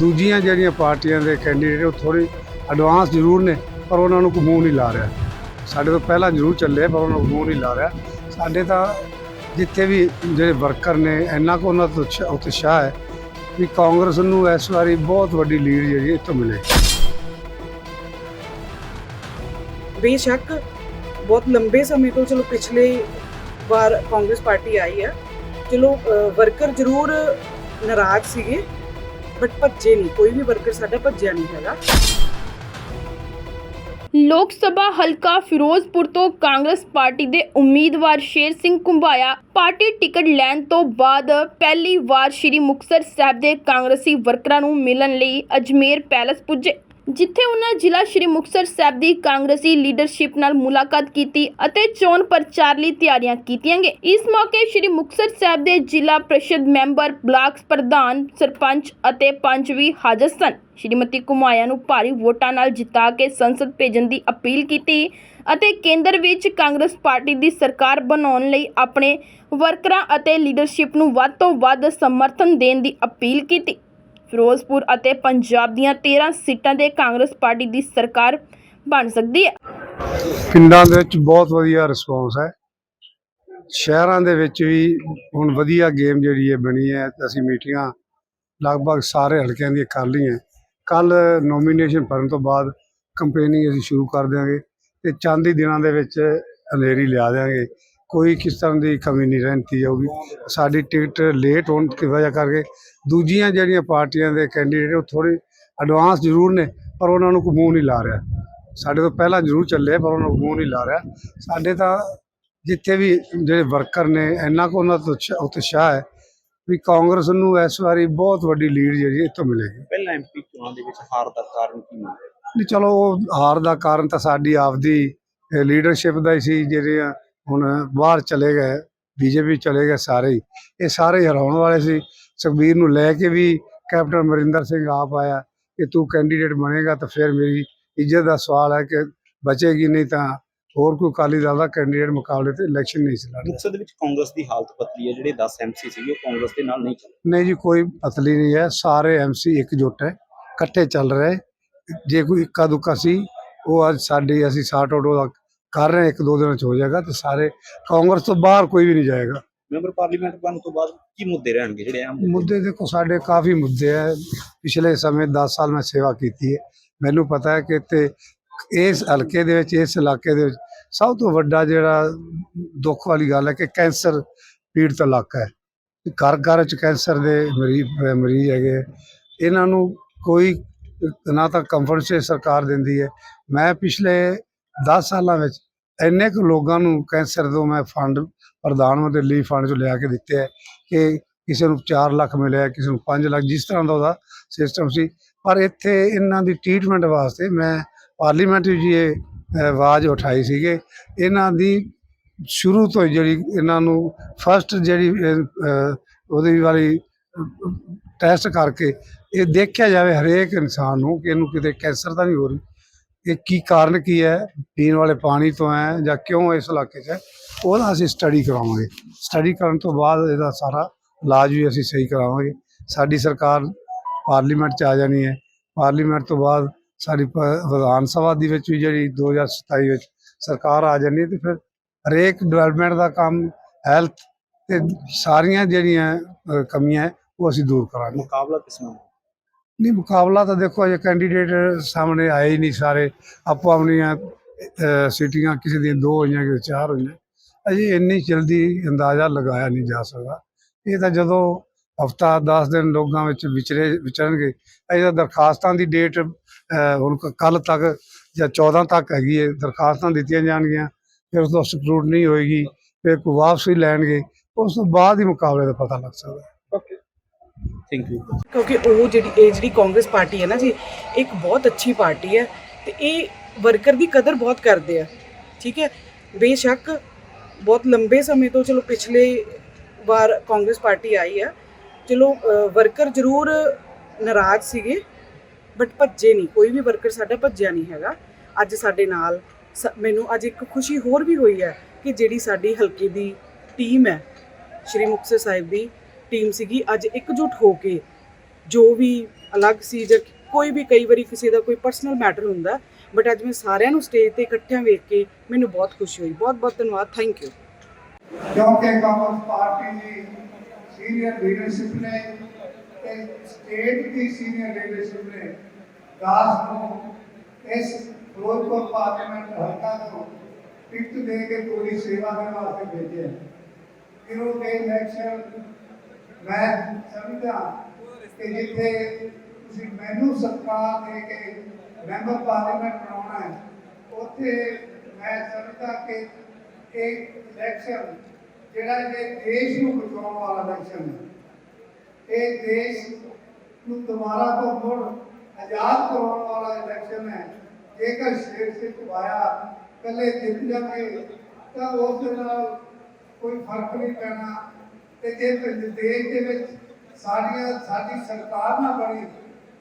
ਦੂਜੀਆਂ ਜਿਹੜੀਆਂ ਪਾਰਟੀਆਂ ਦੇ ਕੈਂਡੀਡੇਟ ਉਹ ਥੋੜੀ ਐਡਵਾਂਸ ਜ਼ਰੂਰ ਨੇ, ਪਰ ਉਹਨਾਂ ਨੂੰ ਕੋਈ ਮੂੰਹ ਨਹੀਂ ਲਾ ਰਿਹਾ। ਸਾਡੇ ਤੋਂ ਪਹਿਲਾਂ ਜ਼ਰੂਰ ਚੱਲੇ, ਪਰ ਉਹਨਾਂ ਨੂੰ ਮੂੰਹ ਨਹੀਂ ਲਾ ਰਿਹਾ। ਸਾਡੇ ਤਾਂ ਜਿੱਥੇ ਵੀ ਜਿਹੜੇ ਵਰਕਰ ਨੇ, ਇੰਨਾ ਕੁ ਉਹਨਾਂ ਤੋਂ ਉਤਸ਼ਾ- ਉਤਸ਼ਾਹ ਹੈ ਵੀ ਕਾਂਗਰਸ ਨੂੰ ਇਸ ਵਾਰੀ ਬਹੁਤ ਵੱਡੀ ਲੀਡ ਜਿਹੜੀ ਹੈ, ਇੱਥੋਂ ਮਿਲੇ। ਬੇਸ਼ੱਕ ਬਹੁਤ ਲੰਬੇ ਸਮੇਂ ਤੋਂ ਚਲੋ ਪਿਛਲੇ ਵਾਰ ਕਾਂਗਰਸ ਪਾਰਟੀ ਆਈ ਹੈ। ਚਲੋ ਵਰਕਰ ਜ਼ਰੂਰ ਨਾਰਾਜ਼ ਸੀਗੇ। ਬਟ ਭੱਜੇ ਨਹੀਂ, ਕੋਈ ਵੀ ਵਰਕਰ ਸਾਡਾ ਭੱਜਿਆ ਨਹੀਂ ਹੈਗਾ। ਲੋਕ ਸਭਾ ਹਲਕਾ ਫਿਰੋਜ਼ਪੁਰ ਤੋਂ ਕਾਂਗਰਸ ਪਾਰਟੀ ਦੇ ਉਮੀਦਵਾਰ ਸ਼ੇਰ ਸਿੰਘ ਕੁੰਭਾਇਆ ਪਾਰਟੀ ਟਿਕਟ ਲੈਣ ਤੋਂ ਬਾਅਦ ਪਹਿਲੀ ਵਾਰ ਸ੍ਰੀ ਮੁਕਤਸਰ ਸਾਹਿਬ ਦੇ ਕਾਂਗਰਸੀ ਵਰਕਰਾਂ ਨੂੰ ਮਿਲਣ ਲਈ ਅਜਮੇਰ ਪੈਲਸ ਪੁੱਜੇ। ਜਿੱਥੇ ਉਹਨਾਂ ਜ਼ਿਲ੍ਹਾ ਸ੍ਰੀ ਮੁਕਤਸਰ ਸਾਹਿਬ ਦੀ ਕਾਂਗਰਸੀ ਲੀਡਰਸ਼ਿਪ ਨਾਲ ਮੁਲਾਕਾਤ ਕੀਤੀ ਅਤੇ ਚੋਣ ਪ੍ਰਚਾਰ ਲਈ ਤਿਆਰੀਆਂ ਕੀਤੀਆਂ ਗਏ ਇਸ ਮੌਕੇ ਸ੍ਰੀ ਮੁਕਤਸਰ ਸਾਹਿਬ ਦੇ ਜ਼ਿਲ੍ਹਾ ਪ੍ਰੀਸ਼ਦ ਮੈਂਬਰ, ਬਲਾਕ ਪ੍ਰਧਾਨ, ਸਰਪੰਚ ਅਤੇ ਪੰਚ ਵੀ ਹਾਜ਼ਰ ਸਨ। ਸ਼੍ਰੀਮਤੀ ਕੁਮਾਇਆ ਨੂੰ ਭਾਰੀ ਵੋਟਾਂ ਨਾਲ ਜਿਤਾ ਕੇ ਸੰਸਦ ਭੇਜਣ ਦੀ ਅਪੀਲ ਕੀਤੀ ਅਤੇ ਕੇਂਦਰ ਵਿੱਚ ਕਾਂਗਰਸ ਪਾਰਟੀ ਦੀ ਸਰਕਾਰ ਬਣਾਉਣ ਲਈ ਆਪਣੇ ਵਰਕਰਾਂ ਅਤੇ ਲੀਡਰਸ਼ਿਪ ਨੂੰ ਵੱਧ ਤੋਂ ਵੱਧ ਸਮਰਥਨ ਦੇਣ ਦੀ ਅਪੀਲ ਕੀਤੀ। ਫਿਰੋਜ਼ਪੁਰ ਅਤੇ ਪੰਜਾਬ ਦੀਆਂ 13 ਸੀਟਾਂ ਦੇ ਕਾਂਗਰਸ ਪਾਰਟੀ ਦੀ ਸਰਕਾਰ ਬਣ ਸਕਦੀ ਹੈ। ਪਿੰਡਾਂ ਦੇ ਵਿੱਚ ਬਹੁਤ ਵਧੀਆ ਰਿਸਪੌਂਸ ਹੈ। ਸ਼ਹਿਰਾਂ ਦੇ ਵਿੱਚ ਵੀ ਹੁਣ ਵਧੀਆ ਗੇਮ ਜਿਹੜੀ ਹੈ ਬਣੀ ਹੈ। ਅਸੀਂ ਮੀਟਿੰਗਾਂ ਲਗਭਗ ਸਾਰੇ ਹਲਕਿਆਂ ਦੀਆਂ ਕਰ ਲਈਆਂ। ਕੱਲ ਨੋਮੀਨੇਸ਼ਨ ਭਰਨ ਤੋਂ ਬਾਅਦ ਕੰਪੇਨਿੰਗ ਅਸੀਂ ਸ਼ੁਰੂ ਕਰ ਦਿਆਂਗੇ ਤੇ ਚੰਦ ਹੀ ਦਿਨਾਂ ਦੇ ਵਿੱਚ ਹਨੇਰੀ ਲਿਆ ਦਿਆਂਗੇ। ਕੋਈ ਕਿਸ ਤਰ੍ਹਾਂ ਦੀ ਕਮੀ ਨਹੀਂ ਰਹਿੰਦੀ ਜਾਊਗੀ ਸਾਡੀ ਟਿਕਟ ਲੇਟ ਹੋਣ ਦੀ ਵਜ੍ਹਾ ਕਰਕੇ ਦੂਜੀਆਂ ਜਿਹੜੀਆਂ ਪਾਰਟੀਆਂ ਦੇ ਕੈਂਡੀਡੇਟ ਉਹ ਥੋੜੀ ਐਡਵਾਂਸ ਜ਼ਰੂਰ ਨੇ ਪਰ ਉਹਨਾਂ ਨੂੰ ਕੋਈ ਮੂੰਹ ਨਹੀਂ ਲਾ ਰਿਹਾ। ਸਾਡੇ ਤੋਂ ਪਹਿਲਾਂ ਜ਼ਰੂਰ ਚੱਲੇ ਪਰ ਉਹਨਾਂ ਨੂੰ ਮੂੰਹ ਨਹੀਂ ਲਾ ਰਿਹਾ। ਸਾਡੇ ਤਾਂ ਜਿੱਥੇ ਵੀ ਜਿਹੜੇ ਵਰਕਰ ਨੇ ਇੰਨਾ ਕੁ ਉਹਨਾਂ ਤੋਂ ਉਤਸ਼ਾ- ਉਤਸ਼ਾਹ ਹੈ ਵੀ ਕਾਂਗਰਸ ਨੂੰ ਇਸ ਵਾਰੀ ਬਹੁਤ ਵੱਡੀ ਲੀਡ ਜਿਹੜੀ ਇੱਥੋਂ ਮਿਲੇਗੀ। ਪਹਿਲਾਂ ਐਮਪੀ ਚੋਣਾਂ ਦੇ ਵਿੱਚ ਹਾਰ ਦਾ ਕਾਰਨ ਕੀ ਮੰਨਦੇ ਨਹੀਂ ਚਲੋ ਉਹ ਹਾਰ ਦਾ ਕਾਰਨ ਤਾਂ ਸਾਡੀ ਆਪਦੀ ਲੀਡਰਸ਼ਿਪ ਦਾ ਹੀ ਸੀ ਜਿਹੜੇ ਹੁਣ ਬਾਹਰ ਚਲੇ ਗਏ ਬੀਜੇਪੀ ਚਲੇ ਗਏ ਸਾਰੇ ਹੀ। ਇਹ ਸਾਰੇ ਹਰਾਉਣ ਵਾਲੇ ਸੀ। ਸੁਖਬੀਰ ਨੂੰ ਲੈ ਕੇ ਵੀ ਕੈਪਟਨ ਅਮਰਿੰਦਰ ਸਿੰਘ ਆਪ ਆਇਆ ਕਿ ਤੂੰ ਕੈਂਡੀਡੇਟ ਬਣੇਗਾ ਤਾਂ ਫਿਰ ਮੇਰੀ ਇੱਜ਼ਤ ਦਾ ਸਵਾਲ ਹੈ ਕਿ ਬਚੇਗੀ ਨਹੀਂ ਤਾਂ ਹੋਰ ਕੋਈ ਅਕਾਲੀ ਦਲ ਦਾ ਕੈਂਡੀਡੇਟ ਮੁਕਾਬਲੇ ਤੇ ਇਲੈਕਸ਼ਨ ਨਹੀਂ ਸੀ ਲੜਦਾ ਮੁਕਤਸਰ ਦੇ ਵਿੱਚ ਕਾਂਗਰਸ ਦੀ ਹਾਲਤ ਪਤਲੀ ਹੈ ਜਿਹੜੇ 10 ਐਮਸੀ ਸੀਗੇ ਉਹ ਕਾਂਗਰਸ ਦੇ ਨਾਲ ਨਹੀਂ ਚੱਲੇ। ਨਹੀਂ ਜੀ ਕੋਈ ਪਤਲੀ ਨਹੀਂ ਹੈ। ਸਾਰੇ ਐਮਸੀ ਇਕਜੁੱਟ ਹੈ ਇਕੱਠੇ ਚੱਲ ਰਹੇ। ਜੇ ਕੋਈ ਇੱਕਾ ਦੁੱਕਾ ਸੀ ਉਹ ਅੱਜ ਸਾਡੀ ਅਸੀਂ ਸਾਟ ਆਊਟ ਉਹਦਾ ਕਰ ਰਹੇ ਇੱਕ ਦੋ ਦਿਨਾਂ ਚ ਹੋ ਜਾਏਗਾ ਤੇ ਸਾਰੇ ਕਾਂਗਰਸ ਤੋਂ ਬਾਹਰ ਕੋਈ ਵੀ ਨਹੀਂ ਜਾਏਗਾ। ਮੈਂਬਰ ਪਾਰਲੀਮੈਂਟ ਬਣਨ ਤੋਂ ਬਾਅਦ ਕੀ ਮੁੱਦੇ ਰਹਿਣਗੇ ਜਿਹੜੇ ਆਮ ਮੁੱਦੇ ਦੇਖੋ, ਸਾਡੇ ਕਾਫੀ ਮੁੱਦੇ ਹੈ ਪਿਛਲੇ ਸਮੇਂ 10 ਸਾਲ ਮੈਂ ਸੇਵਾ ਕੀਤੀ ਹੈ ਮੈਨੂੰ ਪਤਾ ਹੈ ਕਿ ਤੇ ਇਸ ਹਲਕੇ ਦੇ ਵਿੱਚ, ਇਸ ਇਲਾਕੇ ਦੇ ਵਿੱਚ ਸਭ ਤੋਂ ਵੱਡਾ ਜਿਹੜਾ ਦੁੱਖ ਵਾਲੀ ਗੱਲ ਹੈ ਕਿ ਕੈਂਸਰ ਪੀੜਤ ਇਲਾਕਾ ਹੈ। ਘਰ ਘਰ ਚ ਕੈਂਸਰ ਦੇ ਮਰੀਜ਼ ਮਰੀਜ਼ ਹੈਗੇ ਇਹਨਾਂ ਨੂੰ ਕੋਈ ਨਾ ਤਾਂ ਕੰਫਰਟ ਸਰਕਾਰ ਦਿੰਦੀ ਹੈ। ਮੈਂ ਪਿਛਲੇ 10 ਸਾਲਾਂ ਵਿੱਚ ਇੰਨੇ ਕੁ ਲੋਕਾਂ ਨੂੰ ਕੈਂਸਰ ਤੋਂ ਮੈਂ ਫੰਡ ਪ੍ਰਧਾਨ ਮੰਤਰੀ ਰਿਲੀਫ ਫੰਡ ਚੋਂ ਲਿਆ ਕੇ ਦਿੱਤੇ ਹੈ ਕਿ ਕਿਸੇ ਨੂੰ 4 ਲੱਖ ਮਿਲਿਆ, ਕਿਸੇ ਨੂੰ 5 ਲੱਖ, ਜਿਸ ਤਰ੍ਹਾਂ ਦਾ ਉਹਦਾ ਸਿਸਟਮ ਸੀ। ਪਰ ਇੱਥੇ ਇਹਨਾਂ ਦੀ ਟ੍ਰੀਟਮੈਂਟ ਵਾਸਤੇ ਮੈਂ ਪਾਰਲੀਮੈਂਟ ਵਿੱਚ ਇਹ ਆਵਾਜ਼ ਉਠਾਈ ਸੀਗੇ। ਇਹਨਾਂ ਦੀ ਸ਼ੁਰੂ ਤੋਂ ਹੀ ਜਿਹੜੀ ਇਹਨਾਂ ਨੂੰ ਫਸਟ ਜਿਹੜੀ ਉਹਦੀ ਵਾਲੀ ਟੈਸਟ ਕਰਕੇ ਇਹ ਦੇਖਿਆ ਜਾਵੇ ਹਰੇਕ ਇਨਸਾਨ ਨੂੰ ਕਿ ਇਹਨੂੰ ਕਿਤੇ ਕੈਂਸਰ ਤਾਂ ਨਹੀਂ ਹੋ ਰਹੀ। ਇਹ ਕੀ ਕਾਰਨ ਕੀ ਹੈ? ਪੀਣ ਵਾਲੇ ਪਾਣੀ ਤੋਂ ਹੈ ਜਾਂ ਕਿਉਂ ਇਸ ਇਲਾਕੇ 'ਚ ਹੈ? ਉਹਦਾ ਅਸੀਂ ਸਟੱਡੀ ਕਰਾਵਾਂਗੇ। ਸਟੱਡੀ ਕਰਨ ਤੋਂ ਬਾਅਦ ਇਹਦਾ ਸਾਰਾ ਇਲਾਜ ਵੀ ਅਸੀਂ ਸਹੀ ਕਰਾਵਾਂਗੇ। ਸਾਡੀ ਸਰਕਾਰ ਪਾਰਲੀਮੈਂਟ 'ਚ ਆ ਜਾਣੀ ਹੈ। ਪਾਰਲੀਮੈਂਟ ਤੋਂ ਬਾਅਦ ਸਾਡੀ ਪ- ਵਿਧਾਨ ਸਭਾ ਦੀ ਵਿੱਚ ਵੀ ਜਿਹੜੀ 2027 ਵਿੱਚ ਸਰਕਾਰ ਆ ਜਾਣੀ ਹੈ ਤੇ ਫਿਰ ਹਰੇਕ ਡਿਵੈਲਪਮੈਂਟ ਦਾ ਕੰਮ ਹੈਲਥ ਤੇ ਸਾਰੀਆਂ ਜਿਹੜੀਆਂ ਕਮੀਆਂ ਹੈ, ਉਹ ਅਸੀਂ ਦੂਰ ਕਰਾਂਗੇ। ਮੁਕਾਬਲਾ ਕਿਸ ਨਾਲ? ਨਹੀਂ, ਮੁਕਾਬਲਾ ਤਾਂ ਦੇਖੋ, ਅਜੇ ਕੈਂਡੀਡੇਟ ਸਾਹਮਣੇ ਆਏ ਹੀ ਨਹੀਂ ਸਾਰੇ। ਆਪੋ ਆਪਣੀਆਂ ਸੀਟੀਆਂ ਕਿਸੇ ਦੀਆਂ ਦੋ ਹੋਈਆਂ, ਕਿਸੇ ਚਾਰ ਹੋਈਆਂ। ਅਜੇ ਇੰਨੀ ਜਲਦੀ ਅੰਦਾਜ਼ਾ ਲਗਾਇਆ ਨਹੀਂ ਜਾ ਸਕਦਾ। ਇਹ ਤਾਂ ਜਦੋਂ ਹਫਤਾ 10 ਦਿਨ ਲੋਕਾਂ ਵਿੱਚ ਵਿਚਰੇ, ਵਿਚਰਨਗੇ, ਅਜੇ ਤਾਂ ਦਰਖਾਸਤਾਂ ਦੀ ਡੇਟ ਹੁਣ ਕੱਲ ਤੱਕ ਜਾਂ 14 ਤੱਕ ਹੈਗੀ ਹੈ। ਦਰਖਾਸਤਾਂ ਦਿੱਤੀਆਂ ਜਾਣਗੀਆਂ, ਫਿਰ ਉਸ ਤੋਂ ਸਕਰੂਟਨੀ ਹੋਏਗੀ, ਫਿਰ ਕੋਈ ਵਾਪਸੀ ਲੈਣਗੇ। ਉਸ ਤੋਂ ਬਾਅਦ ਹੀ ਮੁਕਾਬਲੇ ਦਾ ਪਤਾ ਲੱਗ ਸਕਦਾ। ਥੈਂਕ ਯੂ ਕਿਉਂਕਿ ਉਹ ਜਿਹੜੀ, ਇਹ ਜਿਹੜੀ ਕਾਂਗਰਸ ਪਾਰਟੀ ਹੈ ਨਾ ਜੀ, ਇੱਕ ਬਹੁਤ ਅੱਛੀ ਪਾਰਟੀ ਹੈ ਤੇ ਇਹ ਵਰਕਰ ਦੀ ਕਦਰ ਬਹੁਤ ਕਰਦੇ ਆ, ਠੀਕ ਹੈ? ਬੇਸ਼ੱਕ ਬਹੁਤ ਲੰਬੇ ਸਮੇਂ ਤੋਂ ਚਲੋ ਪਿਛਲੇ ਵਾਰ ਕਾਂਗਰਸ ਪਾਰਟੀ ਆਈ ਆ, ਚਲੋ ਵਰਕਰ ਜ਼ਰੂਰ ਨਾਰਾਜ਼ ਸੀਗੇ, ਬਟ ਭੱਜੇ ਨਹੀਂ, ਕੋਈ ਵੀ ਵਰਕਰ ਸਾਡਾ ਭੱਜਿਆ ਨਹੀਂ ਹੈਗਾ। ਅੱਜ ਸਾਡੇ ਨਾਲ ਸ- ਮੈਨੂੰ ਅੱਜ ਇੱਕ ਖੁਸ਼ੀ ਹੋਰ ਵੀ ਹੋਈ ਹੈ ਕਿ ਜਿਹੜੀ ਸਾਡੀ ਹਲਕੇ ਦੀ ਟੀਮ ਹੈ, ਸ਼੍ਰੀ ਮੁਕਤਸਰ ਸਾਹਿਬ ਦੀ ਟੀਮ ਸੀਗੀ, ਅੱਜ ਇਕਜੁੱਟ ਹੋ ਕੇ ਜੋ ਵੀ ਅਲੱਗ ਸੀ ਜਾਂ ਕੋਈ ਵੀ ਕਈ ਵਾਰੀ ਕਿਸੇ ਦਾ ਕੋਈ ਪਰਸਨਲ ਮੈਟਰ ਹੁੰਦਾ ਬਟ ਅੱਜ ਮੈਂ ਸਾਰਿਆਂ ਨੂੰ ਸਟੇਜ ਤੇ ਇਕੱਠਿਆਂ ਵੇਖ ਕੇ ਮੈਨੂੰ ਬਹੁਤ ਖੁਸ਼ੀ ਹੋਈ। ਬਹੁਤ ਬਹੁਤ ਧੰਨਵਾਦ। ਥੈਂਕ ਯੂ ਕਿਉਂਕਿ ਕਾਂਗਰਸ ਪਾਰਟੀ ਦੀ ਸੀਨੀਅਰ ਲੀਡਰਸ਼ਿਪ ਨੇ ਤੇ ਸਟੇਟ ਦੀ ਸੀਨੀਅਰ ਲੀਡਰਸ਼ਿਪ ਨੇ ਦਾਸ ਨੂੰ ਇਸ ਫਿਰੋਜ਼ਪੁਰ ਪਾਰਲੀਮੈਂਟ ਹਲਕਾ ਤੋਂ ਟਿਕਟ ਦੇ ਕੇ ਪੂਰੀ ਸੇਵਾ ਦੇ ਵਾਸਤੇ ਭੇਜਿਆ। ਫਿਰ ਦੇ ਇਲੈਕਸ਼ਨ ਮੈਂ ਸਮਝਦਾ ਕਿ ਜਿੱਥੇ ਤੁਸੀਂ ਮੈਨੂੰ ਸਰਕਾਰ ਦੇ ਕੇ ਮੈਂਬਰ ਪਾਰਲੀਮੈਂਟ ਬਣਾਉਣਾ ਹੈ, ਉੱਥੇ ਮੈਂ ਸਮਝਦਾ ਕਿ ਇਹ ਇਲੈਕਸ਼ਨ ਜਿਹੜਾ ਇਹ ਦੇਸ਼ ਨੂੰ ਬਚਾਉਣ ਵਾਲਾ ਇਲੈਕਸ਼ਨ ਹੈ। ਇਹ ਦੇਸ਼ ਨੂੰ ਦੁਬਾਰਾ ਤੋਂ ਮੁੜ ਆਜ਼ਾਦ ਕਰਵਾਉਣ ਵਾਲਾ ਇਲੈਕਸ਼ਨ ਹੈ। ਜੇਕਰ ਸ਼ੇਰ ਸਿੰਘ ਵਾਇਆ ਕੱਲੇ ਜਿੱਤ ਜਾਵੇ, ਤਾਂ ਉਸ ਦੇ ਨਾਲ ਕੋਈ ਫ਼ਰਕ ਨਹੀਂ ਪੈਣਾ। ਤੇ ਜੇ ਦੇਸ਼ ਦੇ ਵਿੱਚ ਸਾਡੀਆਂ ਸਾਡੀ ਸਰਕਾਰ ਨਾ ਬਣੀ,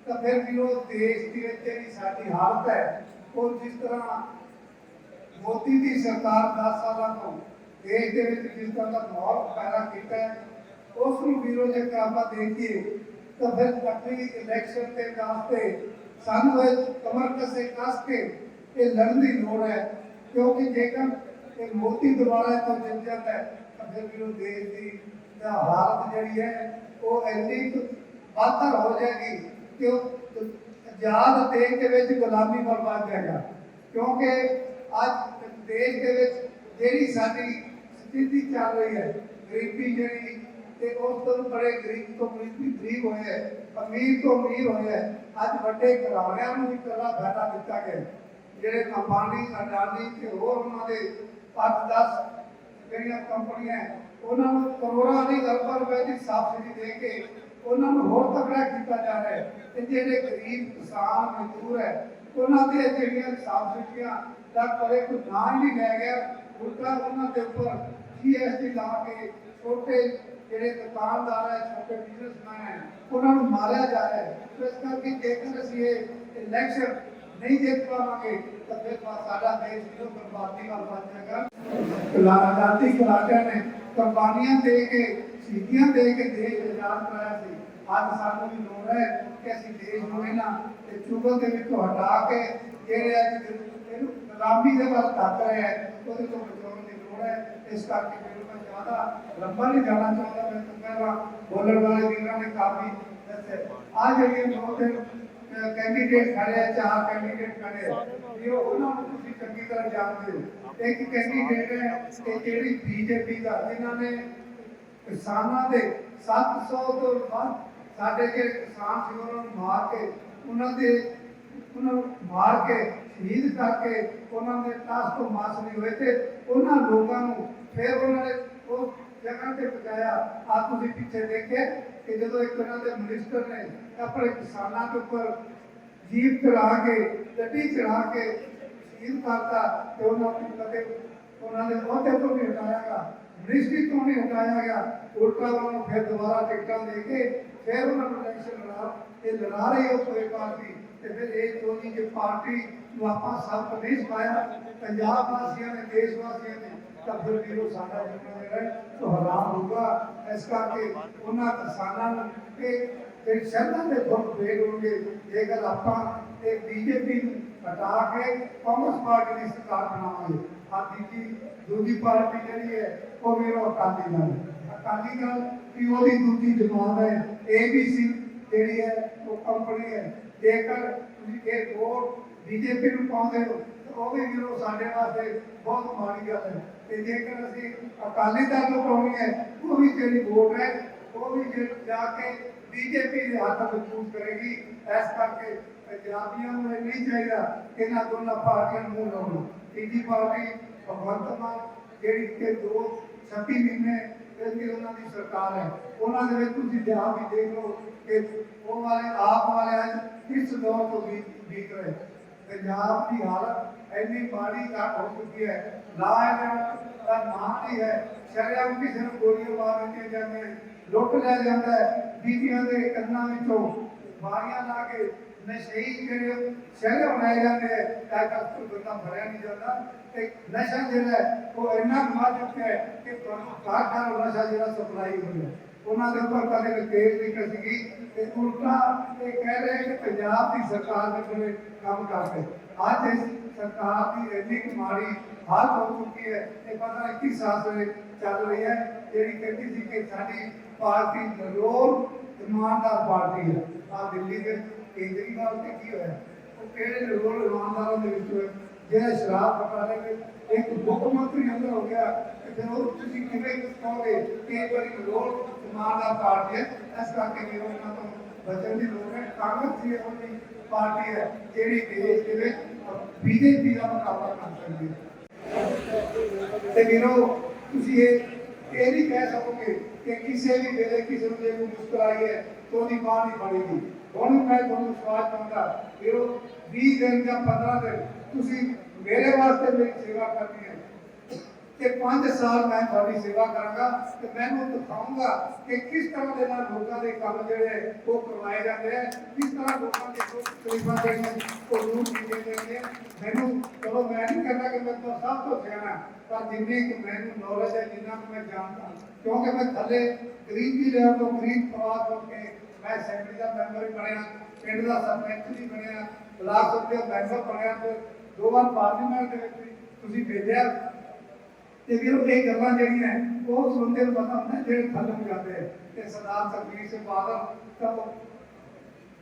ਤਾਂ ਫਿਰ ਵੀ ਉਹ ਦੇਸ਼ ਦੀ ਵਿੱਚ ਜਿਹੜੀ ਸਾਡੀ ਹਾਲਤ ਹੈ, ਉਹ ਜਿਸ ਤਰ੍ਹਾਂ ਮੋਦੀ ਦੀ ਸਰਕਾਰ 10 ਸਾਲਾਂ ਤੋਂ ਦੇਸ਼ ਦੇ ਵਿੱਚ ਜਿਸ ਤਰ੍ਹਾਂ ਦਾ ਮਾਹੌਲ ਪੈਦਾ ਕੀਤਾ ਹੈ, ਉਸ ਨੂੰ ਵੀਰੋ ਜੇ ਆਪਾਂ ਦੇਖੀਏ, ਤਾਂ ਫਿਰ ਆਪਣੀ ਇਲੈਕਸ਼ਨ ਦੇ ਵਾਸਤੇ ਸਾਨੂੰ ਇਹ ਕਮਰ ਕਸੇ ਕੱਸ ਕੇ ਇਹ ਲੜਨ ਦੀ ਲੋੜ ਹੈ, ਕਿਉਂਕਿ ਜੇਕਰ ਇਹ ਮੋਦੀ ਦੁਬਾਰਾ ਤੋਂ ਜਿੱਤ ਜਾਂਦਾ ਹੈ, ਤਾਂ ਫਿਰ ਵੀਰੋ ਦੇਸ਼ ਦੀ ਤਾਂ ਹਾਲਤ ਜਿਹੜੀ ਹੈ, ਉਹ ਇੰਨੀ ਕੁ ਬਾਤਰ ਹੋ ਜਾਏਗੀ ਕਿ ਆਜ਼ਾਦ ਦੇਸ਼ ਦੇ ਵਿੱਚ ਗੁਲਾਮੀ ਵੱਲ ਵੱਧ ਜਾਏਗਾ। ਕਿਉਂਕਿ ਅੱਜ ਦੇਸ਼ ਦੇ ਵਿੱਚ ਜਿਹੜੀ ਸਾਡੀ ਸਥਿਤੀ ਚੱਲ ਰਹੀ ਹੈ, ਗਰੀਬੀ ਜਿਹੜੀ ਤੇ ਉਸ ਤੋਂ ਬੜੇ ਗਰੀਬ ਤੋਂ ਗਰੀਬੀ ਗਰੀਬ ਹੋਏ ਹੈ, ਅਮੀਰ ਤੋਂ ਅਮੀਰ ਹੋਏ ਹੈ, ਅੱਜ ਵੱਡੇ ਘਰਾਣਿਆਂ ਨੂੰ ਵੀ ਪਹਿਲਾ ਫਾਇਦਾ ਦਿੱਤਾ ਗਿਆ ਜਿਹੜੇ ਅੰਬਾਨੀ ਅਡਾਨੀ ਤੇ ਹੋਰ ਉਹਨਾਂ ਦੇ 5-10 ਜਿਹੜੀਆਂ ਕੰਪਨੀਆਂ ਉਹਨਾਂ ਨੂੰ ਕਰੋੜਾਂ ਦੀ ਅਰਬਾਂ ਰੁਪਏ ਦੀ ਸਬਸਿਡੀ ਦੇ ਕੇ ਉਹਨਾਂ ਨੂੰ ਹੋਰ ਤਕੜਾ ਕੀਤਾ ਜਾ ਰਿਹਾ ਹੈ ਤੇ ਜਿਹੜੇ ਗਰੀਬ ਕਿਸਾਨ, ਮਜ਼ਦੂਰ ਹੈ, ਉਹਨਾਂ ਦੇ ਜਿਹੜੀਆਂ ਸਬਸਿਡੀਆਂ ਦਾ ਕਦੇ ਕੋਈ ਨਾਂ ਹੀ ਨਹੀਂ ਲੈ ਗਿਆ, ਉਲਟਾ ਉਹਨਾਂ ਦੇ ਉੱਪਰ ਜੀਐਸਟੀ ਲਾ ਕੇ ਛੋਟੇ ਜਿਹੜੇ ਦੁਕਾਨਦਾਰ ਹੈ, ਛੋਟੇ ਬਿਜ਼ਨਸਮੈਨ ਹੈ, ਉਹਨਾਂ ਨੂੰ ਮਾਰਿਆ ਜਾ ਰਿਹਾ ਹੈ। ਇਸ ਕਰਕੇ ਜੇਕਰ ਅਸੀਂ ਇਹ ਇਲੈਕਸ਼ਨ ਨਹੀਂ ਜਿੱਤ ਪਾਵਾਂਗੇ, ਤਾਂ ਫਿਰ ਸਾਡਾ ਦੇਸ਼ ਜਿਹੜਾ ਬਰਬਾਦੀ ਵੱਲ ਵੱਧ ਜਾਏਗਾ ਆਜ਼ਾਦੀ ਘੁਲਾਟਿਆਂ ਨੇ ਕੁਰਬਾਨੀਆਂ ਦੇ ਕੇ ਸ਼ਹੀਦੀਆਂ ਦੇ ਕੇ ਦੇਸ਼ ਆਜ਼ਾਦ ਕਰਾਇਆ ਸੀ। ਅੱਜ ਸਾਨੂੰ ਵੀ ਲੋੜ ਹੈ ਕਿ ਅਸੀਂ ਦੇਸ਼ ਨੂੰ ਇਹਨਾਂ ਤੇ ਚੁਗਲ ਦੇ ਵਿੱਚੋਂ ਹਟਾ ਕੇ ਜਿਹੜੇ ਅੱਜ ਇਹਨੂੰ ਗੁਲਾਮੀ ਦੇ ਵੱਲ ਧੱਕ ਰਿਹਾ ਹੈ, ਉਹਦੇ ਤੋਂ ਬਚਾਉਣ ਦੀ ਲੋੜ ਹੈ। ਇਸ ਕਰਕੇ ਮੈਨੂੰ ਮੈਂ ਜ਼ਿਆਦਾ ਲੰਬਾ ਨਹੀਂ ਜਾਣਾ ਚਾਹੁੰਦਾ। ਮੈਂ ਪਹਿਲਾਂ ਬੋਲਣ ਵਾਲੇ ਵੀਰਾਂ ਨੇ ਕਾਫੀ ਦੱਸਿਆ। ਆ ਜਿਹੜੀਆਂ ਦੋ ਤਿੰਨ ਕੈਂਡੀਡੇਟ ਖੜੇ ਆ, ਚਾਰ ਕੈਂਡੀਡੇਟ ਖੜੇ ਆ। ਉਹਨਾਂ ਨੂੰ ਤੁਸੀਂ ਚੰਗੀ ਤਰ੍ਹਾਂ ਜਾਣਦੇ ਹੋ। ਇੱਕ ਕੈਂਡੀਡੇਟ ਹੈ ਕਿ ਜਿਹੜੀ ਬੀਜੇਪੀ ਦਾ, ਜਿਨ੍ਹਾਂ ਨੇ ਕਿਸਾਨਾਂ ਦੇ 700 ਤੋਂ ਵੱਧ ਸਾਡੇ ਜਿਹੜੇ ਕਿਸਾਨ ਸੀ, ਉਹਨਾਂ ਨੂੰ ਮਾਰ ਕੇ, ਉਹਨਾਂ ਦੇ, ਉਹਨਾਂ ਨੂੰ ਮਾਰ ਕੇ, ਸ਼ਹੀਦ ਕਰਕੇ ਉਹਨਾਂ ਦੇ ਟਾਸ ਤੋਂ ਮਾਸ ਨਹੀਂ ਹੋਏ ਤੇ ਉਹਨਾਂ ਲੋਕਾਂ ਨੂੰ ਫਿਰ ਉਹਨਾਂ ਨੇ ਉਹ ਜਗ੍ਹਾ ਤੇ ਪਹੁੰਚਾਇਆ। ਆ ਤੁਸੀਂ ਪਿੱਛੇ ਦੇਖਿਆ ਕਿ ਜਦੋਂ ਇੱਕ ਉਹਨਾਂ ਦੇ ਮਿਨਿਸਟਰ ਨੇ ਆਪਣੇ ਕਿਸਾਨਾਂ ਦੇ ਉੱਪਰ ਜੀਪ ਚੜਾ ਕੇ, ਗੱਡੀ ਚੜਾ ਕੇ ਸ਼ਹੀਦ ਕਰਤਾ ਤੇ ਉਹਨਾਂ ਨੂੰ ਕਦੇ ਉਹਨਾਂ ਦੇ ਅਹੁਦੇ ਤੋਂ ਵੀ ਹਟਾਇਆ ਗਿਆ। ਮਿਨਿਸਟਰੀ ਤੋਂ ਵੀ ਹਟਾਇਆ ਗਿਆ। ਉਲਟਾ ਉਹਨਾਂ ਨੂੰ ਫਿਰ ਦੁਬਾਰਾ ਟਿਕਟਾਂ ਦੇ ਕੇ ਫਿਰ ਉਹਨਾਂ ਨੂੰ ਇਲੈਕਸ਼ਨ ਲੜਾ ਇਹ ਲੜਾ ਰਹੀ ਉਹ ਕੋਈ ਪਾਰਟੀ। ਤੇ ਫਿਰ ਇਹ ਦੋਨੀ ਜੇ ਪਾਰਟੀ ਨੂੰ ਆਪਾਂ ਸਭ ਨਹੀਂ ਸਿਖਾਇਆ ਪੰਜਾਬ ਵਾਸੀਆਂ ਨੇ, ਦੇਸ਼ ਵਾਸੀਆਂ ਨੇ ਤਾਂ ਫਿਰ ਵੀ ਉਹ ਸਾਡਾ ਜਿਹੜਾ ਹੈ ਸੋ ਹਰਾਮ ਹੋਊਗਾ। ਇਸ ਕਰਕੇ ਉਹਨਾਂ ਕਿਸਾਨਾਂ ਨੂੰ ਇਹ ਜਿਹੜੀ ਸ਼ਰਧਾ ਦੇ ਫੁੱਲ ਫੇਰ ਹੋਣਗੇ ਜੇਕਰ ਆਪਾਂ ਇਹ ਬੀਜੇਪੀ ਨੂੰ ਹਟਾ ਕੇ ਕਾਂਗਰਸ ਪਾਰਟੀ ਦੀ ਸਰਕਾਰ ਬਣਾਵਾਂਗੇ ਆ ਤੀਜੀ ਦੂਜੀ ਪਾਰਟੀ ਜਿਹੜੀ ਹੈ, ਉਹ ਮੇਰੋ ਅਕਾਲੀ ਦਲ ਅਕਾਲੀ ਦਲ ਵੀ ਉਹਦੀ ਦੂਜੀ ਜਮਾਤ ਹੈ, ਏਬੀਸੀ ਜਿਹੜੀ ਹੈ, ਉਹ ਕੰਪਨੀ ਹੈ। ਜੇਕਰ ਤੁਸੀਂ ਇਹ ਵੋਟ ਬੀਜੇਪੀ ਨੂੰ ਪਾਉਂਦੇ ਹੋ, ਤਾਂ ਉਹ ਵੀ ਵੀਰੋ ਸਾਡੇ ਵਾਸਤੇ ਬਹੁਤ ਮਾੜੀ ਗੱਲ ਹੈ। ਤੇ ਜੇਕਰ ਅਸੀਂ ਅਕਾਲੀ ਦਲ ਨੂੰ ਪਾਉਣੀ ਹੈ ਉਹ ਵੀ ਜਿਹੜੀ ਵੋਟ ਹੈ, ਉਹ ਵੀ ਜੇ ਜਾ ਕੇ ਬੀਜੇਪੀ ਦੇ ਹੱਥ ਮਜ਼ਬੂਤ ਕਰੇਗੀ। ਇਸ ਕਰਕੇ ਪੰਜਾਬੀਆਂ ਨੂੰ ਇਹ ਨਹੀਂ ਚਾਹੀਦਾ ਕਿ ਇਹਨਾਂ ਦੋਨਾਂ ਪਾਰਟੀਆਂ ਨੂੰ ਮੂੰਹ ਲਾਉਣਾ। ਤੀਜੀ ਪਾਰਟੀ, ਭਗਵੰਤ ਮਾਨ, ਜਿਹੜੀ ਕਿ ਦੋ 36 ਮਹੀਨੇ ਜਿਹੜੀ ਉਹਨਾਂ ਦੀ ਸਰਕਾਰ ਹੈ। ਉਹਨਾਂ ਦੇ ਵਿੱਚ ਤੁਸੀਂ ਜਾ ਵੀ ਦੇਖ ਲਓ ਕਿ ਉਹ ਵਾਲੇ, ਆਪ ਵਾਲੇ ਅੱਜ ਕਿਸ ਦੌਰ ਤੋਂ ਬੀਤ ਬੀਤ ਰਹੇ। ਪੰਜਾਬ ਦੀ ਹਾਲਤ ਇੰਨੀ ਮਾੜੀ ਘੱਟ ਹੋ ਚੁੱਕੀ ਹੈ। ਨਾ ਇਹਨਾਂ ਦਾ ਨਾਂ ਨਹੀਂ ਹੈ। ਸ਼ਰਿਆਮ ਕਿਸੇ ਨੂੰ ਗੋਲੀਆਂ ਮਾਰ ਦਿੱਤੀਆਂ ਜਾਂਦੀਆਂ ਲੁੱਟ ਲਿਆ ਜਾਂਦਾ ਹੈ ਬੀਬੀਆਂ ਦੇ ਕੰਨਾਂ ਵਿੱਚੋਂ। ਬਾਰੀਆਂ ਲਾ ਕੇ ਨਸ਼ਈ ਜਿਹੜੇ ਸ਼ਹਿਰ ਬਣਾਏ ਜਾਂਦੇ ਹੈ। ਤਾਂ ਤੱਕ ਕੋਈ ਬੰਦਾ ਫੜਿਆ ਨਹੀਂ ਜਾਂਦਾ। ਤੇ ਨਸ਼ਾ ਜਿਹੜਾ ਉਹ ਇੰਨਾ ਕਮਾ ਚੁੱਕਿਆ ਹੈ ਕਿ ਤੁਹਾਨੂੰ ਘਰ ਘਰ ਨਸ਼ਾ ਜਿਹੜਾ ਸਪਲਾਈ ਹੋ। ਉਹਨਾਂ ਦੇ ਉੱਪਰ ਕਦੇ ਵੀ ਕੇਸ ਨਹੀਂ ਤੇ ਉਲਟਾ ਇਹ ਕਹਿ ਰਹੇ ਕਿ ਪੰਜਾਬ ਦੀ ਸਰਕਾਰ ਨੇ ਕੋਲੇ ਕੰਮ ਕਰਦੇ। ਅੱਜ ਇਸ ਸਰਕਾਰ ਦੀ ਇੰਨੀ ਮਾੜੀ ਹਾਲਤ ਹੋ ਚੁੱਕੀ ਹੈ ਇਹ ਪਤਾ 21 ਸਾਲ ਤੋਂ ਚੱਲ ਰਹੀ ਹੈ। ਜਿਹੜੀ ਕਹਿੰਦੀ ਸੀ ਕਿ ਸਾਡੀ ਪਾਰਟੀ ਜ਼ਰੂਰ ਇਮਾਨਦਾਰ ਪਾਰਟੀ ਹੈ। ਆ ਦਿੱਲੀ ਦੇ ਕੇਜਰੀਵਾਲ ਤੇ ਕੀ ਹੋਇਆ? ਉਹ ਕਿਹੜੇ ਜ਼ਰੂਰ ਇਮਾਨਦਾਰਾਂ ਦੇ ਵਿੱਚ ਹੋਏ ਜਿਹੜਾ ਸ਼ਰਾਬ ਘਪਲਾ ਦੇ ਇੱਕ ਮੁੱਖ ਮੰਤਰੀ ਅੰਦਰ ਹੋ ਗਿਆ ਫਿਰ ਉਹ ਤੁਸੀਂ ਕਿਵੇਂ ਕਹੋਗੇ ਕਿ ਇਹ ਬੜੀ ਜ਼ਰੂਰ ਇਮਾਨਦਾਰ ਪਾਰਟੀ ਹੈ? ਇਸ ਕਰਕੇ ਵੀ ਉਹਨਾਂ ਤੋਂ ਬਚਣ ਦੀ ਲੋੜ ਹੈ। ਕਾਂਗਰਸ ਦੀ ਉਹਦੀ ਪਾਰਟੀ ਹੈ, ਜਿਹੜੀ ਦੇਸ਼ ਦੇ ਵਿੱਚ ਬੀਜੇਪੀ ਦਾ ਮੁਕਾਬਲਾ ਕਰ ਸਕਦੀ ਹੈ। ਤੇ ਵੀਰੋ, ਤੁਸੀਂ ਇਹ ਇਹ ਨਹੀਂ ਕਹਿ ਸਕੋਗੇ ਕਿ ਕਿਸੇ ਵੀ ਵੇਲੇ ਕਿਸੇ ਨੂੰ ਜੇ ਕੋਈ ਮੁਸਕਰਾਈ ਹੈ ਤਾਂ ਉਹਦੀ ਬਾਹ ਨਹੀਂ ਫੜੇਗੀ। ਹੁਣ ਮੈਂ ਤੁਹਾਨੂੰ ਸਵਾਲ ਚਾਹੁੰਦਾ ਵੀਰੋ 20 ਦਿਨ ਜਾਂ 15 ਦਿਨ ਤੁਸੀਂ ਮੇਰੇ ਵਾਸਤੇ ਮੇਰੀ ਸੇਵਾ ਕਰਨੀ ਹੈ। ਤੇ 5 ਸਾਲ ਮੈਂ ਤੁਹਾਡੀ ਸੇਵਾ ਕਰਾਂਗਾ ਤੇ ਮੈਨੂੰ ਦਿਖਾਊਂਗਾ ਕਿ ਕਿਸ ਤਰ੍ਹਾਂ ਦੇ ਨਾਲ ਲੋਕਾਂ ਦੇ ਕੰਮ ਜਿਹੜੇ ਉਹ ਕਰਵਾਏ ਜਾਂਦੇ ਹੈ। ਕਿਸ ਤਰ੍ਹਾਂ ਲੋਕਾਂ ਦੇ ਦੁੱਖ, ਤਕਲੀਫਾਂ ਜਿਹੜੀਆਂ ਉਹ ਦੂਰ ਕੀਤੇ ਜਾਂਦੇ ਮੈਨੂੰ, ਚਲੋ ਮੈਂ ਨਹੀਂ ਕਹਿੰਦਾ ਕਿ ਮੈਂ ਤਾਂ ਸਭ ਤੋਂ ਸਿਆਣਾ, ਪਰ ਜਿੰਨੀ ਕਿ ਮੈਨੂੰ ਨੌਲੇਜ ਹੈ, ਜਿੰਨਾ ਕੁ ਮੈਂ ਜਾਣਦਾ, ਕਿਉਂਕਿ ਮੈਂ ਥੱਲੇ ਗਰੀਬੀ ਲੈਵਲ ਤੋਂ ਗਰੀਬ ਪਰਿਵਾਰ ਤੋਂ ਕੇ ਮੈਂ ਅਸੈਂਬਲੀ ਦਾ ਮੈਂਬਰ ਬਣਿਆ, ਪਿੰਡ ਦਾ ਸਰਪੰਚ ਵੀ ਬਣਿਆ, ਬਲਾਕ ਦਾ ਮੈਂਬਰ ਬਣਿਆ ਤੇ ਦੋ ਵਾਰ ਪਾਰਲੀਮੈਂਟ ਦੇ ਵਿੱਚ ਵੀ ਤੁਸੀਂ ਭੇਜਿਆ। ਤੇ ਵੀਰੋ ਇਹ ਗੱਲਾਂ ਜਿਹੜੀਆਂ ਹੈ, ਉਹ ਉਸ ਬੰਦੇ ਨੂੰ ਪਤਾ ਹੁੰਦਾ ਹੈ ਜਿਹੜੇ ਥੱਲੇ ਨੂੰ ਜਾਂਦੇ ਆ ਤੇ ਸਰਦਾਰ ਸਰਬੀਰ ਸਿੰਘ ਬਾਦਲ ਤਾਂ ਉਹ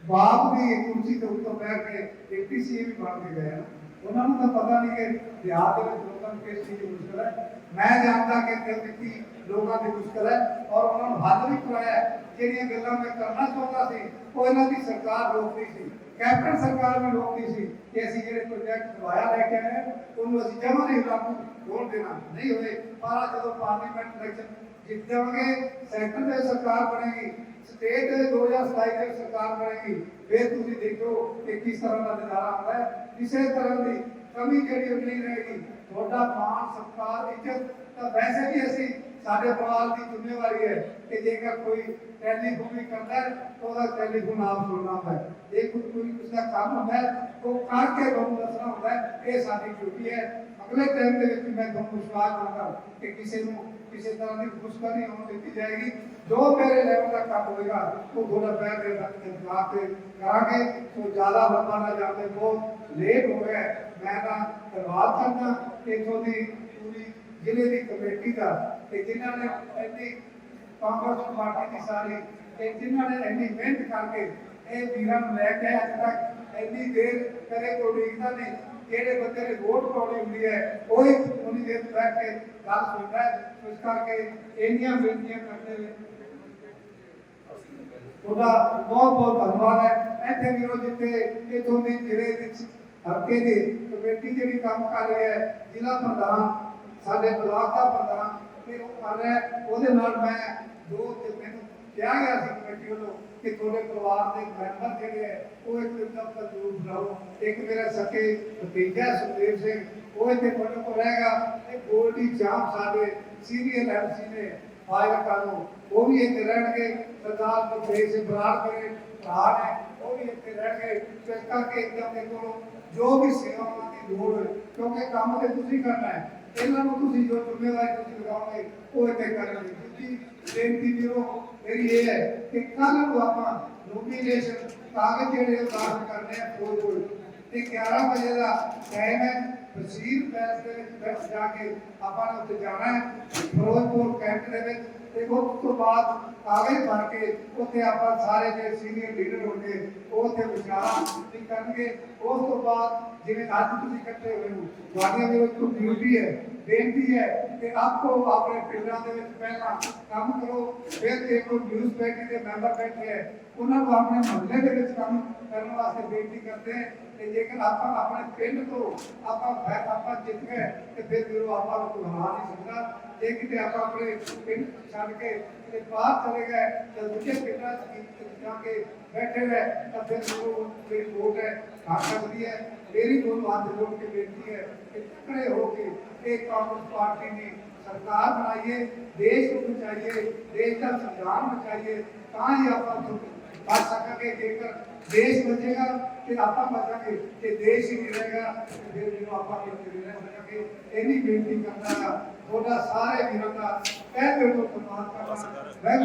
ਬਾਪ ਦੀ ਕੁਰਸੀ ਤੇ ਉੱਤੋਂ ਬੈਠ ਕੇ ਏਪੀਸੀ ਵੀ ਬਣ ਕੇ ਗਏ ਨਾ ਉਹਨਾਂ ਨੂੰ ਤਾਂ ਪਤਾ ਨਹੀਂ ਕਿ ਬਿਹਾਰ ਦੇ ਵਿੱਚ ਲੋਕਾਂ ਨੂੰ ਕਿਸ ਚੀਜ਼ ਦੀ ਮੁਸ਼ਕਲ ਹੈ। ਮੈਂ ਜਾਣਦਾ ਕਿ ਦਿਲ ਦਿੱਤੀ ਲੋਕਾਂ ਦੀ ਮੁਸ਼ਕਲ ਹੈ ਔਰ ਉਹਨਾਂ ਨੂੰ ਹੱਲ ਵੀ ਕਰਾਇਆ ਹੈ। ਜਿਹੜੀਆਂ ਗੱਲਾਂ ਮੈਂ ਕਰਨਾ ਚਾਹੁੰਦਾ ਸੀ ਉਹ ਇਹਨਾਂ ਦੀ ਸਰਕਾਰ ਰੋਕਦੀ ਸੀ ਕੈਪਟਨ ਸਰਕਾਰ ਵੀ ਰੋਕਦੀ ਸੀ ਕਿ ਅਸੀਂ ਜਿਹੜੇ ਪ੍ਰੋਜੈਕਟ ਦਵਾਇਆ ਲੈ ਕੇ ਆਏ ਹਾਂ, ਉਹਨੂੰ ਅਸੀਂ ਜਮਾਂ ਨਹੀਂ ਲਾਗੂ ਹੋਣ ਦੇਣਾ ਨਹੀਂ ਹੋਏ ਪਰ ਆਹ ਜਦੋਂ ਪਾਰਲੀਮੈਂਟ ਇਲੈਕਸ਼ਨ ਜਿੱਤ ਜਾਵਾਂਗੇ ਸੈਂਟਰ ਦੇ ਸਰਕਾਰ ਬਣੇਗੀ ਸਟੇਟ ਦੇ 2027 ਦੇ ਸਰਕਾਰ ਬਣੇਗੀ ਫਿਰ ਤੁਸੀਂ ਦੇਖੋ ਕਿ ਕਿਸ ਤਰ੍ਹਾਂ ਦਾ ਨਜ਼ਾਰਾ ਆਉਂਦਾ ਹੈ ਕਿਸੇ ਤਰ੍ਹਾਂ ਦੀ ਕਮੀ ਜਿਹੜੀ ਉਹ ਨਹੀਂ ਰਹੇਗੀ ਤੁਹਾਡਾ ਮਾਣ, ਸਤਿਕਾਰ, ਇੱਜ਼ਤ ਤਾਂ ਵੈਸੇ ਵੀ ਅਸੀਂ ਸਾਡੇ ਪਰਿਵਾਰ ਦੀ ਜ਼ਿੰਮੇਵਾਰੀ ਹੈ ਕਿ ਜੇਕਰ ਕੋਈ ਟੈਲੀਫੋਨ ਵੀ ਕਰਦਾ ਹੈ, ਤਾਂ ਉਹਦਾ ਟੈਲੀਫੋਨ ਆਪ ਸੁਣਨਾ ਹੁੰਦਾ ਹੈ। ਜੇ ਕੋਈ ਕੋਈ ਕਿਸੇ ਦਾ ਕੰਮ ਹੁੰਦਾ ਹੈ ਉਹ ਕਰਕੇ ਤੁਹਾਨੂੰ ਦੱਸਣਾ ਹੁੰਦਾ ਹੈ, ਇਹ ਸਾਡੀ ਡਿਊਟੀ ਹੈ। ਅਗਲੇ ਟਾਈਮ ਦੇ ਵਿੱਚ ਮੈਂ ਤੁਹਾਨੂੰ ਵਿਸ਼ਵਾਸ ਕਰਾਂਗਾ ਕਿ ਕਿਸੇ ਨੂੰ ਕਿਸੇ ਤਰ੍ਹਾਂ ਦੀ ਮੁਸ਼ਕਲ ਨਹੀਂ ਹੋਣ ਦਿੱਤੀ ਜਾਏਗੀ। ਜੋ ਮੇਰੇ ਲੈਵਲ ਦਾ ਕੰਮ ਹੋਏਗਾ, ਉਹ ਤੁਹਾਡਾ ਪੈਰ ਦੇ ਇੰਤਜ਼ਾਰ ਤੇ ਕਰਾਂਗੇ। ਸੋ ਜ਼ਿਆਦਾ ਲੰਬਾ ਨਾ ਜਾਂਦੇ ਬਹੁਤ ਲੇਟ ਹੋ ਗਿਆ ਮੈਂ ਤਾਂ ਧੰਨਵਾਦ ਕਰਦਾ। ਇਥੋਂ ਦੀ ਪੂਰੀ ਜ਼ਿਲ੍ਹੇ ਦੀ ਕਮੇਟੀ ਦਾ ਤੇ ਜਿਨ੍ਹਾਂ ਨੇ ਇੰਨੀ ਕਾਂਗਰਸ ਪਾਰਟੀ ਦੀ ਸਾਰੀ ਤੇ ਜਿਨ੍ਹਾਂ ਨੇ ਇੰਨੀ ਮਿਹਨਤ ਕਰਕੇ ਇਹ ਵੀਰਾਂ ਨੂੰ ਲੈ ਕੇ ਅੱਜ ਤੱਕ ਇੰਨੀ ਦੇਰ ਕਰੇ ਕੋਈ ਉਡੀਕਦਾ ਨਹੀਂ ਜਿਹੜੇ ਬੰਦੇ ਨੇ ਵੋਟ ਪਾਉਣੀ ਹੁੰਦੀ ਹੈ, ਉਹ ਹੀ ਉਨੀ ਦੇਰ ਬੈਠ ਕੇ ਗੱਲ ਸੁਣਦਾ ਹੈ। ਇਸ ਕਰਕੇ ਇੰਨੀਆਂ ਬੇਨਤੀਆਂ ਕਰਦੇ ਹੋਏ ਤੁਹਾਡਾ ਬਹੁਤ ਬਹੁਤ ਧੰਨਵਾਦ ਹੈ। ਇੱਥੇ ਵੀਰੋ ਜਿੱਥੇ ਇਥੋਂ ਦੀ ਜ਼ਿਲ੍ਹੇ ਵਿੱਚ ਹਲਕੇ ਦੀ ਕਮੇਟੀ ਜਿਹੜੀ ਕੰਮ ਕਰ ਰਹੀ ਹੈ, ਜ਼ਿਲ੍ਹਾ ਪ੍ਰਧਾਨ, ਸਾਡੇ ਬਲਾਕ ਦਾ ਪ੍ਰਧਾਨ ਤੇ ਉਹ ਕਰ ਰਿਹਾ ਉਹਦੇ ਨਾਲ ਮੈਂ ਦੋ ਤੇ ਮੈਨੂੰ ਕਿਹਾ ਗਿਆ ਸੀ ਕਮੇਟੀ ਵੱਲੋਂ ਕਿ ਤੁਹਾਡੇ ਪਰਿਵਾਰ ਦੇ ਮੈਂਬਰ ਜਿਹੜੇ ਹੈ, ਉਹ ਇੱਕ ਦਫ਼ਤਰ ਜ਼ਰੂਰ ਬਣਾਓ ਇੱਕ ਮੇਰਾ ਸਕੇ ਭਤੀਜਾ ਸੁਖਦੇਵ ਸਿੰਘ, ਉਹ ਇੱਥੇ ਤੁਹਾਡੇ ਕੋਲ ਰਹੇਗਾ ਤੇ ਗੋਲਡੀ ਚਾਮ ਸਾਡੇ ਸੀਨੀਅਰ ਐਮਸੀ ਨੇ ਫਾਇਲ ਕਾਨੂੰ ਉਹ ਵੀ ਇੱਥੇ ਰਹਿਣਗੇ ਸਰਦਾਰ ਗੁਰਦੇਵ ਸਿੰਘ ਬਰਾੜ ਮੇਰੇ ਭਰਾ ਨੇ, ਉਹ ਵੀ ਇੱਥੇ ਰਹਿਣਗੇ ਇਸ ਕਰਕੇ ਇੱਕਦਮ ਦੇ ਕੋਲੋਂ ਜੋ ਵੀ ਸੇਵਾਵਾਂ ਦੀ ਲੋੜ ਹੈ ਕਿਉਂਕਿ ਕੰਮ ਤੇ ਤੁਸੀਂ ਕਰਨਾ ਹੈ, ਇਹਨਾਂ ਨੂੰ ਤੁਸੀਂ ਜੋ ਜ਼ਿੰਮੇਵਾਰੀ ਤੁਸੀਂ ਲਗਾਓਗੇ, ਉਹ ਇੱਥੇ ਕਰਨਗੇ ਦੂਜੀ ਬੇਨਤੀ ਵੀਰੋ, ਮੇਰੀ ਇਹ ਹੈ ਕਿ ਕੱਲ ਨੂੰ ਆਪਾਂ ਨੋਮੀਨੇਸ਼ਨ ਕਾਗਜ਼ ਜਿਹੜੇ ਉਹ ਕਰਨੇ ਆ ਕੋਈ ਕੋਈ ਤੇ 11 ਵਜੇ ਦਾ ਟਾਈਮ ਹੈ ਵਜ਼ੀਰ ਪੈਸ ਦੇ ਵਿੱਚ ਜਾ ਕੇ ਆਪਾਂ ਨੂੰ ਉੱਥੇ ਜਾਣਾ ਹੈ, ਫਿਰੋਜ਼ਪੁਰ ਕੈਂਟ ਦੇ ਵਿੱਚ ਤੇ ਉਸ ਤੋਂ ਬਾਅਦ ਕਾਗਜ਼ ਭਰ ਕੇ ਉੱਥੇ ਆਪਾਂ ਸਾਰੇ ਜਿਹੜੇ ਸੀਨੀਅਰ ਲੀਡਰ ਹੋਣਗੇ ਉਹ ਉੱਥੇ ਵਿਚਾਰਾਂ ਵੀ ਕਰਨਗੇ। ਉਸ ਤੋਂ ਬਾਅਦ ਜਿਵੇਂ ਅੱਜ ਤੁਸੀਂ ਇਕੱਠੇ ਹੋਏ ਹੋ, ਤੁਹਾਡੀਆਂ ਦੇ ਵਿੱਚ ਡਿਊਟੀ ਹੈ? ਬੇਨਤੀ ਹੈ ਕਿ ਆਪਕੋ ਆਪਣੇ ਪਿੰਡਾਂ ਦੇ ਵਿੱਚ ਪਹਿਲਾਂ ਕੰਮ ਕਰੋ, ਫਿਰ ਜੇ ਨਿਊਜ਼ ਪੈਟੀ ਦੇ ਮੈਂਬਰ ਬੈਠੇ ਹੈ, ਉਹਨਾਂ ਨੂੰ ਆਪਣੇ ਮਹੱਲੇ ਦੇ ਵਿੱਚ ਕੰਮ ਕਰਨ ਵਾਸਤੇ ਬੇਨਤੀ ਕਰਦੇ ਹਾਂ ਕਿ ਜੇਕਰ ਆਪਾਂ ਆਪਣੇ ਪਿੰਡ ਤੋਂ ਆਪਾਂ ਫੈ- ਆਪਾਂ ਜਿੱਤ ਗਏ, ਤੇ ਫਿਰ ਵੀਰੋ ਆਪਾਂ ਨੂੰ ਕੋਈ ਨਹੀਂ ਸਕਦਾ। ਜੇ ਕਿਤੇ ਆਪਾਂ ਆਪਣੇ ਪਿੰਡ ਛੱਡ ਕੇ ਤੇ ਬਾਹਰ ਚਲੇ ਗਏ ਤੇ ਦੂਜੇ ਪਿੰਡਾਂ 'ਚ ਜਾ ਕੇ ਬੈਠੇ ਰਹੇ, ਤਾਂ ਫਿਰ ਉਹ ਜਿਹੜੀ ਵੋਟ ਹੈ ਘੱਟ ਸਕਦੀ ਹੈ, ਮੇਰੀ ਤੁਹਾਨੂੰ ਹੱਥ ਜੋੜ ਕੇ ਬੇਨਤੀ ਹੈ ਕਿ ਤਕੜੇ ਹੋ ਕੇ ਇਹ ਕਾਂਗਰਸ ਪਾਰਟੀ ਨੇ ਸਰਕਾਰ ਬਣਾਈਏ ਦੇਸ਼ ਨੂੰ ਬਚਾਈਏ, ਦੇਸ਼ ਦਾ ਸੰਵਿਧਾਨ ਬਚਾਈਏ, ਤਾਂ ਹੀ ਆਪਾਂ ਬਚ ਸਕਾਂਗੇ, ਜੇਕਰ ਦੇਸ਼ ਬਚੇਗਾ ਤੇ ਆਪਾਂ ਬਚਾਂਗੇ ਤੇ ਦੇਸ਼ ਹੀ ਨਹੀਂ ਰਹੇਗਾ ਤੇ ਫਿਰ ਜਦੋਂ ਆਪਾਂ ਕਿਤੇ ਨਹੀਂ ਰਹਿ ਸਕਾਂਗੇ ਇੰਨੀ ਬੇਨਤੀ ਕਰਦਾ ਤੁਹਾਡਾ ਸਾਰੇ ਵੀਰਾਂ ਦਾ ਕਹਿ ਦਿਲ ਤੋਂ ਧੰਨਵਾਦ ਕਰਦਾ ਮੈਂ